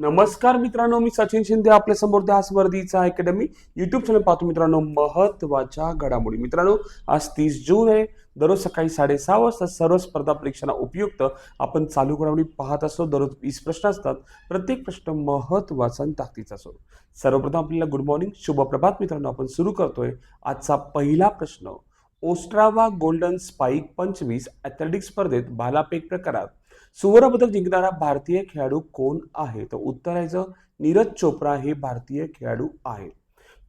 नमस्कार मित्रांनो मी सचिन शिंदे आपल्यासमोर ध्यास वर्दीचा अकॅडमी युट्यूब चॅनल पाहतो मित्रांनो महत्त्वाच्या घडामोडी. मित्रांनो आज तीस जून आहे. दररोज सकाळी साडेसहा वाजता सर्व स्पर्धा परीक्षांना उपयुक्त आपण चालू घडामोडी पाहत असतो. दररोज वीस प्रश्न असतात. प्रत्येक प्रश्न महत्त्वाचा आणि ताकदीचा असतो. सर्वप्रथम आपल्याला गुड मॉर्निंग शुभ प्रभात मित्रांनो आपण सुरू करतोय. आजचा पहिला प्रश्न ओस्ट्रावा गोल्डन स्पाईक पंचवीस ॲथलेटिक्स स्पर्धेत भालापेक प्रकारात सुवर्णपदक जिंकणारा भारतीय खेळाडू कोण आहे? तर उत्तराचं नीरज चोप्रा हे भारतीय खेळाडू आहे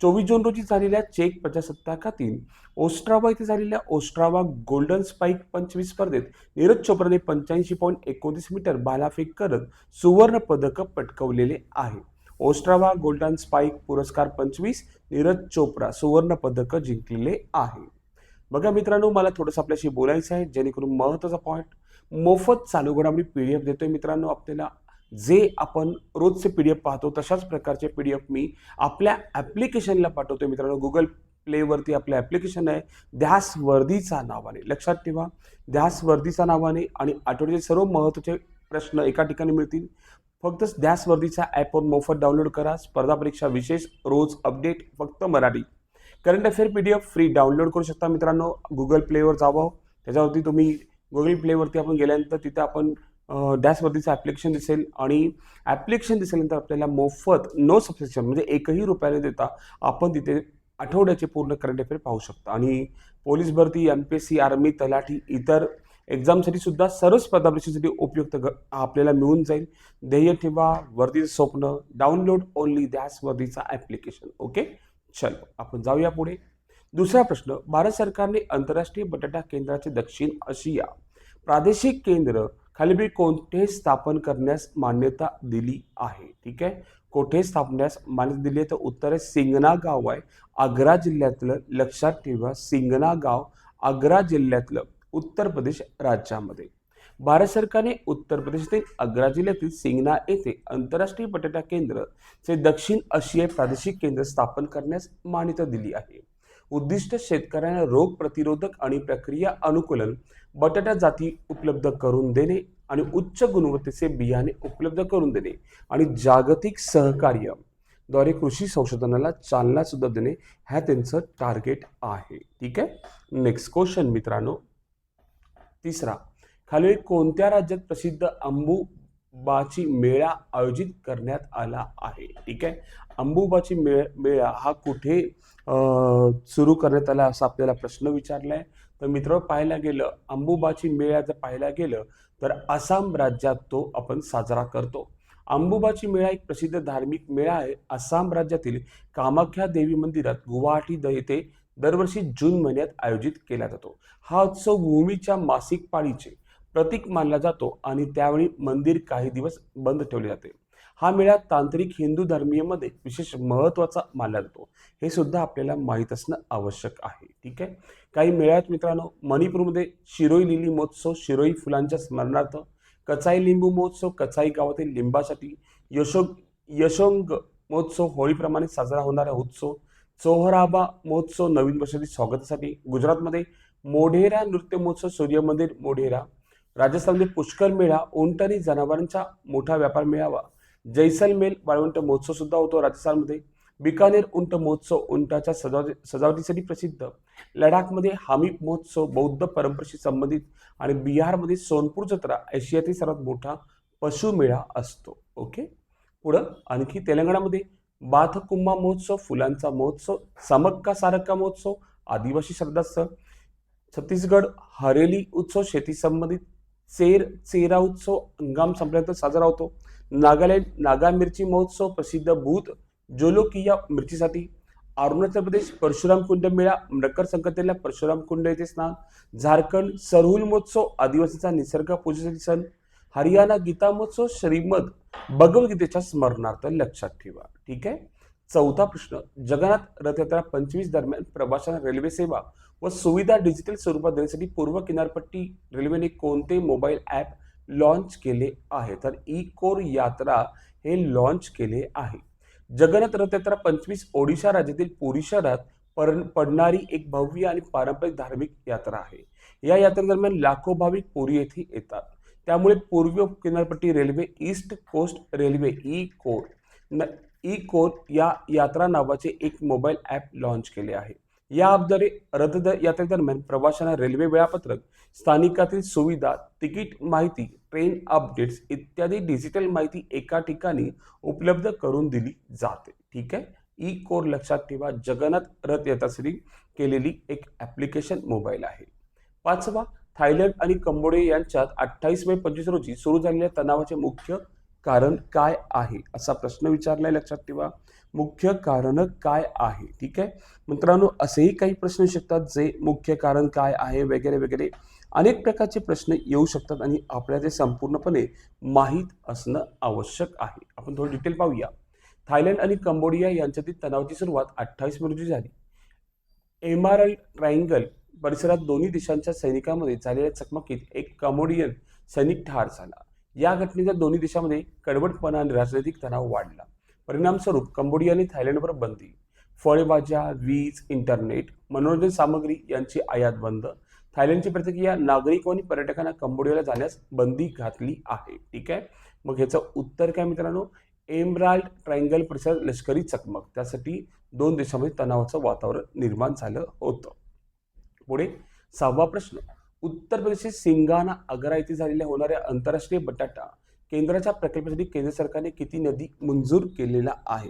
चोवीस जून रोजी झालेल्या चेक प्रजासत्ताकातील ओस्ट्रावा येथे झालेल्या ओस्ट्रावा गोल्डन स्पाईक पंचवीस स्पर्धेत नीरज चोप्राने पंच्याऐंशी पॉईंट एकोणतीस मीटर भालाफेक करत सुवर्ण पदक पटकवलेले आहे. ओस्ट्रावा गोल्डन स्पाईक पुरस्कार पंचवीस नीरज चोप्रा सुवर्ण पदक जिंकलेले आहे. बघा मित्रांनो मला थोडंसं आपल्याशी बोलायचं आहे जेणेकरून महत्त्वाचा पॉईंट मोफत चालू घडामोडी पी डी एफ देतोय मित्रांनो आपल्याला जे आपण रोजचे पी डी एफ पाहतो तशाच प्रकारचे पी डी एफ मी आपल्या ॲप्लिकेशनला पाठवतोय मित्रांनो. गुगल प्लेवरती आपलं ॲप्लिकेशन आहे. ध्यास वर्दीचा नावाने लक्षात ठेवा. ध्यास वर्दीचा नावाने आणि आठवड्याचे सर्व महत्त्वाचे प्रश्न एका ठिकाणी मिळतील. फक्त ध्यास वर्दीचा ॲपवर मोफत डाउनलोड करा. स्पर्धा परीक्षा विशेष रोज अपडेट फक्त Marathi. Current affair P D F free download करू शकता मित्रांनो. गुगल प्लेवर जावं त्याच्यावरती तुम्ही गुगल प्लेवरती आपण गेल्यानंतर तिथे आपण डॅशवरतीचं ॲप्लिकेशन दिसेल आणि ॲप्लिकेशन दिसल्यानंतर आपल्याला मोफत नो सबस्क्रिप्शन म्हणजे एकही रुपयाने देता आपण तिथे आठवड्याचे पूर्ण करंट अफेअर पाहू शकता. आणि पोलीस भरती M P S C army तलाठी इतर एक्झामसाठी सुद्धा सर्व स्पर्धा परीक्षेसाठी उपयुक्त ग आपल्याला मिळून जाईल. ध्येय ठेवा वर्दीचं स्वप्न डाउनलोड ओनली दॅस वर्दीचा ॲप्लिकेशन ओके चलो आपण जाऊया पुढे. दुसरा प्रश्न भारत सरकारने आंतरराष्ट्रीय बटाटा केंद्राचे दक्षिण आशिया प्रादेशिक केंद्र खालीपैकी कोणते स्थापन करण्यास मान्यता दिली आहे? ठीक आहे? कोठे स्थापण्यास मान्यता दिली आहे? तर उत्तर आहे सिंगना गाव आहे. आग्रा जिल्ह्यातलं लक्षात ठेवा सिंगना गाव आग्रा जिल्ह्यातलं उत्तर प्रदेश राज्यामध्ये. भारत सरकारने उत्तर प्रदेशातील आग्रा जिल्ह्यातील सिंगना येथे आंतरराष्ट्रीय बटाटा केंद्र चे दक्षिण आशियाई प्रादेशिक केंद्र स्थापन करण्यास मान्यता दिली आहे. उद्दिष्ट शेतकऱ्यांना रोग प्रतिरोधक आणि प्रक्रिया अनुकूलन बटाटा जाती उपलब्ध करून देणे आणि उच्च गुणवत्तेचे बियाणे उपलब्ध करून देणे आणि जागतिक सहकार्यद्वारे कृषी संशोधनाला चालना सुद्धा देणे ह्या त्यांचं टार्गेट आहे. ठीक आहे? नेक्स्ट क्वेश्चन मित्रांनो. तिसरा खालील कोणत्या राज्यात प्रसिद्ध अंबुबाची मेळा आयोजित करण्यात आला आहे? ठीक आहे. अंबुबाची मेळ मेळा हा कुठे सुरू करण्यात आला असा आपल्याला प्रश्न विचारला आहे तर मित्र पाहायला गेलं अंबुबाची मेळा जर पाहायला गेलं तर आसाम राज्यात तो आपण साजरा करतो. अंबुबाची मेळा एक प्रसिद्ध धार्मिक मेळा आहे. आसाम राज्यातील कामाख्या देवी मंदिरात गुवाहाटी येथे दरवर्षी जून महिन्यात आयोजित केला जातो. हा उत्सव भूमीच्या मासिक पाळीचे प्रतीक मानला जातो आणि त्यावेळी मंदिर काही दिवस बंद ठेवले जाते. हा मेळा तांत्रिक हिंदू धर्मीयमध्ये विशेष महत्त्वाचा मानला जातो. हे सुद्धा आपल्याला माहीत असणं आवश्यक आहे. ठीक आहे? काही मेळ्यात मित्रांनो मणिपूरमध्ये शिरोई लिली महोत्सव शिरोई फुलांच्या स्मरणार्थ कचाई लिंबू महोत्सव कचाई गावातील लिंबासाठी यशो यशोंग महोत्सव होळीप्रमाणे साजरा होणारा उत्सव चोहराबा महोत्सव नवीन वर्षातील स्वागतासाठी गुजरातमध्ये मोढेरा नृत्य महोत्सव सूर्य मंदिर मोढेरा राजस्थानमध्ये पुष्कर मेळा उंट आणि जनावरांचा मोठा व्यापार मिळावा. जैसलमेर वाळवंट महोत्सव सुद्धा होतो राजस्थानमध्ये. बिकानेर उंट महोत्सव उंटाच्या सजावटी सजावटीसाठी प्रसिद्ध. लडाखमध्ये हामी महोत्सव बौद्ध परंपरेशी संबंधित आणि बिहारमध्ये सोनपूर जत्रा आशियातील सर्वात मोठा पशुमेळा असतो. ओके? पुढं आणखी तेलंगणामध्ये बाथकुंभा महोत्सव फुलांचा महोत्सव समक्का सारक्का महोत्सव आदिवासी श्रद्धास्थळ छत्तीसगड हरेली उत्सव शेती संबंधित चेर चेरा उत्सव हंगाम संपल्यानंतर साजरा होतो. नागालँड नागा मिरची महोत्सव प्रसिद्ध भूत जोलोकिया मिरचीसाठी. अरुणाचल प्रदेश परशुराम कुंड मेळा मकर संक्रांतीला परशुराम कुंड येथे स्नान. झारखंड सरहुल महोत्सव आदिवासीचा निसर्ग पूजेसाठी सण. हरियाणा गीता महोत्सव श्रीमद भगवद्गीतेच्या स्मरणार्थ लक्षात ठेवा. ठीक आहे? चौथा प्रश्न जगन्नाथ रथयात्रा पंचवीस दरम्यान प्रवाशांना रेल्वे सेवा व सुविधा डिजिटल स्वरूपात देण्यासाठी पूर्व किनारपट्टी रेल्वेने कोणते मोबाईल ॲप लॉन्च केले आहे? तर ई कोर यात्रा हे लॉन्च केले आहे. जगन्नाथ रथयात्रा पंचवीस ओडिशा राज्यातील पुरी शहरात पर पडणारी एक भव्य आणि पारंपरिक धार्मिक यात्रा आहे. या यात्रेदरम्यान लाखो भाविक पुरी येथे येतात. त्यामुळे पूर्व किनारपट्टी railway east coast railway E कोर न ई कोर या यात्रा नावाचे एक मोबाईल ॲप लॉन्च केले आहे. या ॲपद्वारे रद्द यात्रेदरम्यान प्रवाशांना रेल्वे वेळापत्रक स्थानिकातील सुविधा तिकीट माहिती ट्रेन अपडेट्स इत्यादी डिजिटल माहिती एका ठिकाणी उपलब्ध करून दिली जाते. ठीक आहे? ई कोर लक्षात ठेवा जगन्नाथ रथ यात्रासाठी केलेली एक ॲप्लिकेशन मोबाईल आहे. पाचवा थायलंड आणि कंबोडिया यांच्यात अठ्ठावीस मे पंचवीस रोजी सुरू झालेल्या तणावाचे मुख्य कारण काय आहे? असा प्रश्न विचारलाय लक्षात ठेवा. मुख्य कारण काय आहे? ठीक आहे? मित्रांनो असेही काही प्रश्न शकतात जे मुख्य कारण काय आहे वगैरे वगैरे अनेक प्रकारचे प्रश्न येऊ शकतात आणि आपल्याला ते संपूर्णपणे माहीत असणं आवश्यक आहे. आपण थोडं डिटेल पाहूया. थायलंड आणि कंबोडिया यांच्यातील तणावाची सुरुवात अठ्ठावीस मे रोजी झाली. एमारल ट्रायंगल परिसरात दोन्ही देशांच्या सैनिकांमध्ये झालेल्या चकमकीत एक कंबोडियन सैनिक ठार झाला. या घटनेचा दोन्ही देशांमध्ये कडवटपणा आणि राजनैतिक तणाव वाढला. परिणामस्वरूप कंबोडिया आणि थायलंडवर बंदी फळभाज्या वीज इंटरनेट मनोरंजन सामग्री यांची आयात बंद. थायलंडची प्रतिक्रिया नागरिक आणि पर्यटकांना कंबोडियाला जाण्यास बंदी घातली आहे. ठीक आहे? मग ह्याचं उत्तर काय मित्रांनो? एमराल्ड ट्रायंगल परिसर लष्करी चकमक. त्यासाठी दोन देशांमध्ये तणावाचं वातावरण निर्माण झालं होतं. पुढे सहावा प्रश्न. उत्तर प्रदेशचे सिंगाना आग्रा येथे झालेल्या होणाऱ्या आंतरराष्ट्रीय बटाटा केंद्राच्या प्रकल्पासाठी केंद्र सरकारने किती नदी मंजूर केलेला आहे?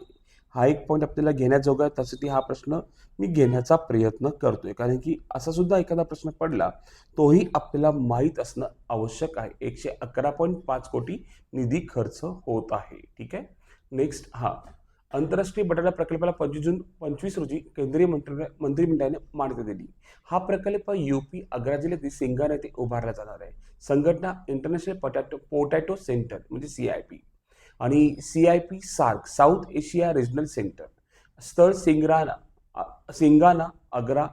हा एक पॉईंट आपल्याला घेण्याजोगा आहे. त्यासाठी हा प्रश्न मी घेण्याचा प्रयत्न करतोय. कारण की असा सुद्धा एखादा प्रश्न पडला तोही आपल्याला माहीत असणं आवश्यक आहे. एकशे अकरा पॉईंट पाच कोटी निधी खर्च होत आहे. ठीक आहे? नेक्स्ट हा. आंतरराष्ट्रीय बटाटा प्रकल्पाला पंचवीस जून पंचवीस रोजी केंद्रीय मंत्री मंत्रिमंडळाने मान्यता दिली. हा प्रकल्प युपी आग्रा जिल्ह्यातील सिंगार येथे उभारला जाणार आहे. संघटना इंटरनॅशनल पोटॅटो पोटॅटो सेंटर म्हणजे सी आय पी आणि C I P SAARC south Asia regional centre स्थळ सिंगराणा सिंगाणा सिंगाना आग्रा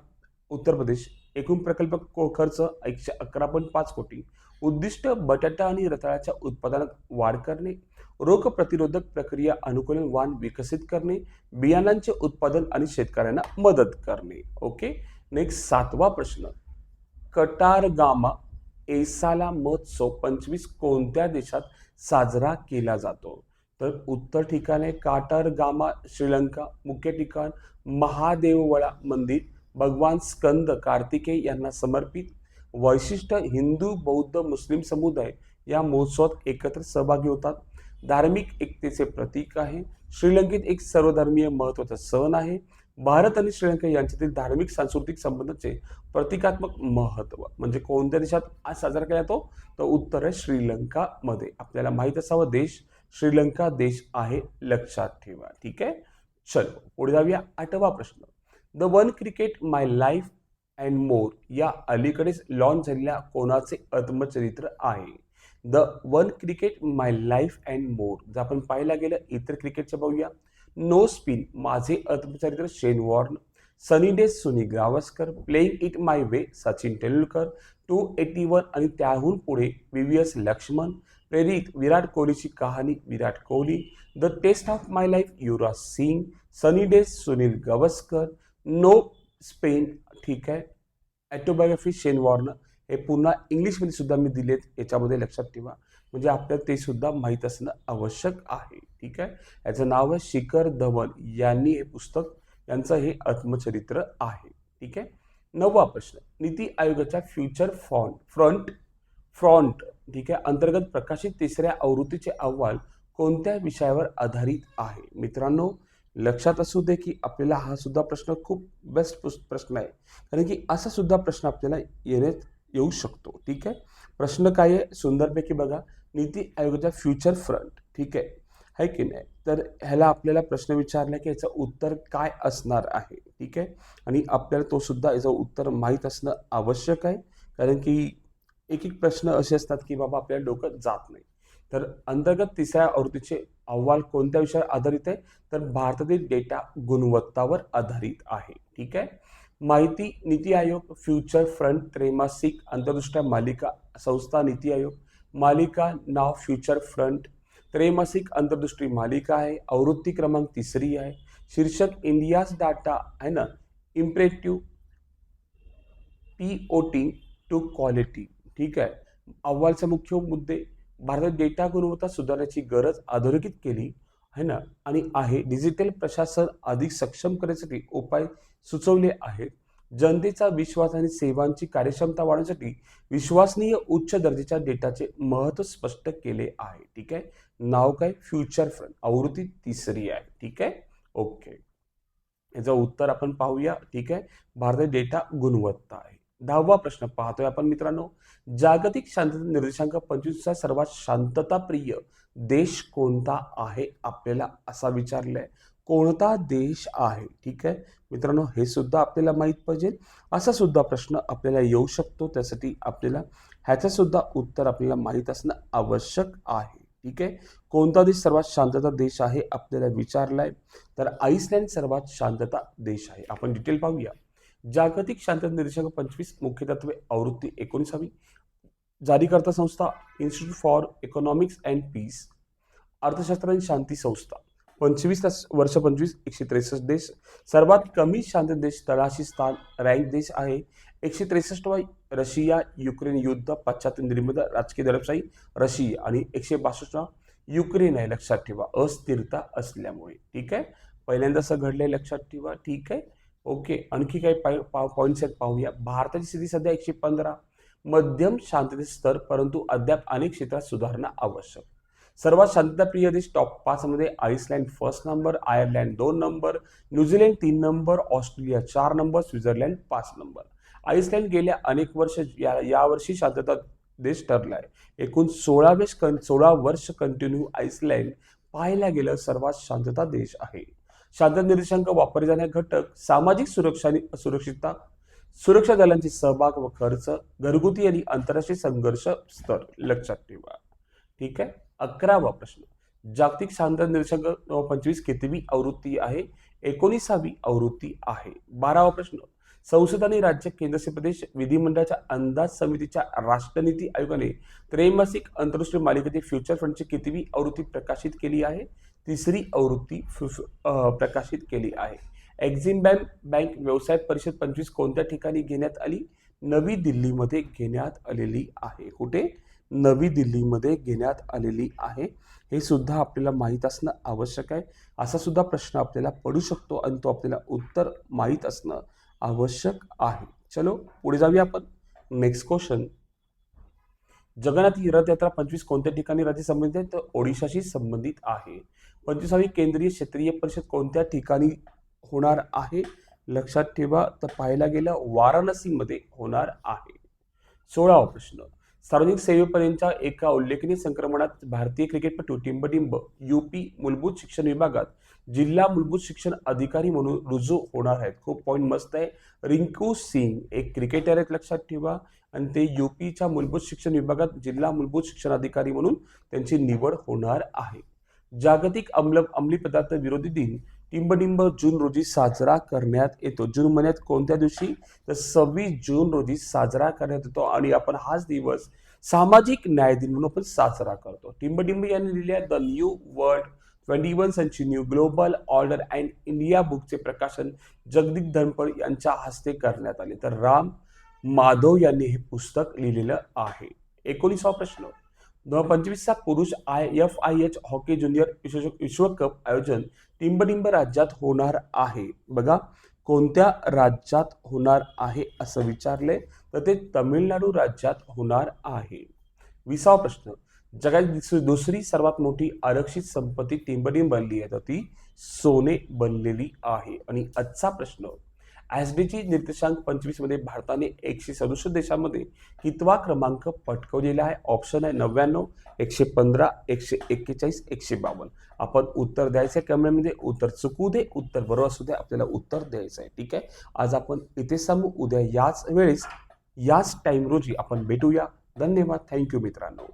उत्तर प्रदेश. एकूण प्रकल्प को- खर्च एकशे अकरा पॉईंट पाच कोटी. उद्दिष्ट बटाटा आणि रताळ्याच्या उत्पादनात वाढ करणे रोग प्रतिरोधक प्रक्रिया अनुकूलन वाण विकसित करणे बियाणांचे उत्पादन आणि शेतकऱ्यांना मदत करणे. ओके? नेक्स्ट सातवा प्रश्न. कटारगामा एसाला महोत्सव पंचवीस कोणत्या देशात साजरा केला जातो? तर उत्तर ठिकाण आहे काटारगामा श्रीलंका. मुख्य ठिकाण महादेववळा मंदिर. भगवान स्कंद कार्तिकेय यांना समर्पित वैशिष्ट्य हिंदू बौद्ध मुस्लिम समुदाय या महोत्सवात एकत्र सहभागी होतात. धार्मिक एकतेचे प्रतीक आहे. श्रीलंकेत एक सर्वधर्मीय महत्त्वाचा सण आहे. भारत आणि श्रीलंका यांच्यातील धार्मिक सांस्कृतिक संबंधाचे प्रतिकात्मक महत्त्व म्हणजे कोणत्या देशात आज साजरा केला जातो? तर उत्तर आहे श्रीलंकामध्ये. आपल्याला माहीत असावं देश श्रीलंका देश आहे लक्षात ठेवा. ठीक आहे? चलो पुढे जाऊया आठवा प्रश्न. The one cricket my life and more या अलीकडेच लॉन्च झालेल्या कोणाचे आत्मचरित्र आहे? The one cricket my life and more जर आपण पाहायला गेलं इतर क्रिकेटच्या बघूया. नो स्पिन माझे आत्मचरित्र Shane Warne. Sunny day Sunil Gavaskar. Playing it my way Sachin Tendulkar. Two eighty one आणि त्याहून पुढे व्ही व्ही एस लक्ष्मण. प्रेरित विराट कोहलीची कहाणी Virat Kohli. The test of my life Yuvraj Singh. Sunny day Sunil Gavaskar. No spin ठीक आहे. ॲटोबायोग्राफी शेन warn हे पुन्हा इंग्लिशमध्ये सुद्धा मी दिलेत याच्यामध्ये लक्षात ठेवा. म्हणजे आपल्याला ते सुद्धा माहीत असणं आवश्यक आहे ठीक आहे? याचं नाव आहे शिखर धवन. यांनी हे पुस्तक यांचं हे आत्मचरित्र आहे ठीक आहे? नववा प्रश्न. नीती आयोगाच्या फ्युचर फॉन्ट फ्रंट फ्रॉन्ट ठीक आहे? अंतर्गत प्रकाशित तिसऱ्या आवृत्तीचे अहवाल कोणत्या विषयावर आधारित आहे? मित्रांनो लक्षात असू दे की आपल्याला हा सुद्धा प्रश्न खूप बेस्ट प्रश्न आहे. कारण की असा सुद्धा प्रश्न आपल्याला येण्यात येऊ शकतो. ठीक आहे? प्रश्न काय आहे? सुंदरपैकी बघा. नीती आयोगाचा फ्युचर फ्रंट ठीक आहे? है की नाही? तर ह्याला आपल्याला प्रश्न विचारला की याचं उत्तर काय असणार आहे? ठीक आहे? आणि आपल्याला तो सुद्धा याचं उत्तर माहीत असणं आवश्यक आहे. कारण की एक एक प्रश्न असे असतात की बाबा आपल्याला डोकं जात नाही. तर अंतर्गत तिसऱ्या आवृत्तीचे अहवाल कोणत्या विषयावर आधारित आहे? तर भारतातील डेटा गुणवत्तावर आधारित आहे. ठीक आहे? माहिती नीती आयोग फ्युचर फ्रंट त्रैमासिक आंतरदृष्ट्या मालिका संस्था नीती आयोग मालिका नाव फ्युचर फ्रंट त्रैमासिक अंतर्दृष्टी मालिका आहे आवृत्ती क्रमांक तिसरी आहे शीर्षक इंडियाज डाटा आहे ना? Imperative P O T to quality. ठीक आहे? अव्वालचे मुख्य मुद्दे भारतात डेटा गुणवत्ता सुधारण्याची गरज अधोरेखित केली आहे ना? आणि आहे. डिजिटल प्रशासन अधिक सक्षम करण्यासाठी उपाय सुचवले आहेत. जनतेचा विश्वास आणि सेवांची कार्यक्षमता वाढवण्यासाठी विश्वसनीय उच्च दर्जाच्या डेटाचे महत्त्व स्पष्ट केले आहे. ठीक आहे? नाव काय? Future front. आवृत्ती तिसरी आहे. ठीक आहे? ओके. याचं उत्तर आपण पाहूया. ठीक आहे? भारतात डेटा गुणवत्ता आहे. दहावा प्रश्न पाहतोय आपण मित्रांनो. जागतिक शांतता निर्देशांक पंचवीसचा सर्वात शांतताप्रिय देश कोणता आहे? आपल्याला असा विचारलाय. कोणता देश आहे? ठीक आहे? मित्रांनो हे सुद्धा आपल्याला माहीत पाहिजे. असा सुद्धा प्रश्न आपल्याला येऊ शकतो. त्यासाठी आपल्याला ह्याचं सुद्धा उत्तर आपल्याला माहीत असणं आवश्यक आहे. ठीक आहे? कोणता देश सर्वात शांतता देश आहे? आपल्याला विचारलाय. तर आईसलँड सर्वात शांतता देश आहे. आपण डिटेल पाहूया. जागतिक शांतता निर्देशांक पंचवीस मुख्य तत्वे आवृत्ती एकोणीसावी. जारीकर्ता संस्था institute for economics and peace अर्थशास्त्र आणि शांती संस्था. पंचवीस तास वर्ष पंचवीस एकशे त्रेसष्ट देश. सर्वात कमी शांत देश तळाशी स्थान रँक देश आहे. एकशे त्रेसष्ट रशिया युक्रेन युद्ध पाश्चात्य निर्मित राजकीय दडपशाही रशिया आणि एकशे बासष्ट युक्रेन आहे. लक्षात ठेवा अस्थिरता असल्यामुळे. ठीक आहे? पहिल्यांदा असं घडलंय लक्षात ठेवा. ठीक आहे? ओके आणखी काही पॉईंट्स आहेत पाहूया. भारताची स्थिती सध्या एकशे पंधरा. मध्यम शांततेचे स्तर परंतु अद्याप अनेक क्षेत्रात सुधारणा आवश्यक. सर्वात शांतताप्रिय देश टॉप पाचमध्ये आईसलँड फर्स्ट नंबर आयर्लंड दोन नंबर न्यूझीलंड तीन नंबर ऑस्ट्रेलिया चार नंबर स्वित्झर्लंड पाच नंबर आईसलँड गेल्या अनेक वर्ष या यावर्षी शांतता देश ठरला आहे एकूण सोळावे कन कं सोळा वर्ष कंटिन्यू आईसलँड पाहायला गेलं सर्वात शांतता देश आहे. शांतता निर्देशांक वापरले जाणारे घटक सामाजिक सुरक्षा आणि सुरक्षितता सुरक्षा दलांचे सहभाग व खर्च घरगुती आणि आंतरराष्ट्रीय संघर्ष स्तर लक्षात ठेवा. ठीक आहे? अकरावा प्रश्न. जागतिक शांतता निर्देशांक पंचवीस कितवी आवृत्ती आहे? एकोणीसावी आवृत्ती आहे. बारावा प्रश्न. संसद आणि राज्य केंद्रशासित प्रदेश विधिमंडळाच्या अंदाज समितीच्या राष्ट्रनीती आयोगाने त्रैमासिक आंतरराष्ट्रीय मालिकेची फ्युचर फंडची कितवी आवृत्ती प्रकाशित केली आहे? तिसरी आवृत्ती प्रकाशित केली आहे. एक्झिम बँक बँक व्यवसाय परिषद पंचवीस कोणत्या ठिकाणी घेण्यात आली? नवी दिल्लीमध्ये घेण्यात आलेली आहे. कुठे? नवी दिल्लीमध्ये घेण्यात आलेली आहे. हे सुद्धा आपल्याला माहीत असणं आवश्यक आहे. असा सुद्धा प्रश्न आपल्याला पडू शकतो आणि तो आपल्याला उत्तर माहीत असणं आवश्यक आहे. चलो पुढे जाऊया आपण. नेक्स्ट क्वेश्चन जगन्नाथ रथयात्रा पंचवीस कोणत्या ठिकाणी राज्य संबंधित आहे? तर ओडिशाशी संबंधित आहे. पंचवीसावी केंद्रीय क्षेत्रीय परिषद कोणत्या ठिकाणी होणार आहे? लक्षात ठेवा. तर पाहायला गेलं वाराणसीमध्ये होणार आहे. सोळावा प्रश्न. सार्वजनिक सेवेपर्यंतच्या एका उल्लेखनीय संक्रमणात भारतीय क्रिकेटपटू टिंबटिंब युपी मूलभूत शिक्षण विभागात जिल्हा मूलभूत शिक्षण अधिकारी म्हणून रुजू होणार आहेत. खूप पॉईंट मस्त आहे. रिंकू सिंग एक क्रिकेटर आहेत लक्षात ठेवा. आणि ते युपीच्या मूलभूत शिक्षण विभागात जिल्हा मूलभूत शिक्षण अधिकारी म्हणून त्यांची निवड होणार आहे. जागतिक अंमल अंमली पदार्थ विरोधी दिन टिंबडिंब जून रोजी साजरा करण्यात येतो. जून महिन्यात कोणत्या दिवशी? तर सव्वीस जून रोजी साजरा करण्यात येतो आणि आपण हाच दिवस सामाजिक न्याय दिन म्हणून आपण साजरा करतो. टिंबडिंब यांनी लिहिल्या the new world twenty one century new global order and India बुकचे प्रकाशन जगदीप धनपड यांच्या हस्ते करण्यात आले. तर राम माधव यांनी हे पुस्तक लिहिलेलं आहे. एकोणीसावा प्रश्न. दोन हजार पंचवीसचा पुरुष I F I H hockey junior विश्व विश्वकप आयोजन टिंबटिंब राज्यात होणार आहे. बघा कोणत्या राज्यात होणार आहे असं विचारले तर ते तमिळनाडू राज्यात होणार आहे. विसावा प्रश्न. जगात दुसरी सर्वात मोठी आरक्षित संपत्ती टिंबटिंब बनली आहे. तर ती सोने बनलेली आहे. आणि आजचा प्रश्न. ॲसडीची निर्देशांक पंचवीसमध्ये भारताने एकशे सदुसष्ट देशामध्ये कितवा क्रमांक पटकवलेला आहे. ऑप्शन आहे नव्याण्णव एकशे पंधरा एकशे एक्केचाळीस एकशे बावन्न. आपण उत्तर द्यायचं आहे कॅमेऱ्यामध्ये उत्तर चुकू दे उत्तर बरोबर असू दे. आपल्याला उत्तर द्यायचं आहे. ठीक आहे? आज आपण इथे सांगू. उद्या याच वेळेस याच टाईम रोजी आपण भेटूया. धन्यवाद. थँक्यू मित्रांनो.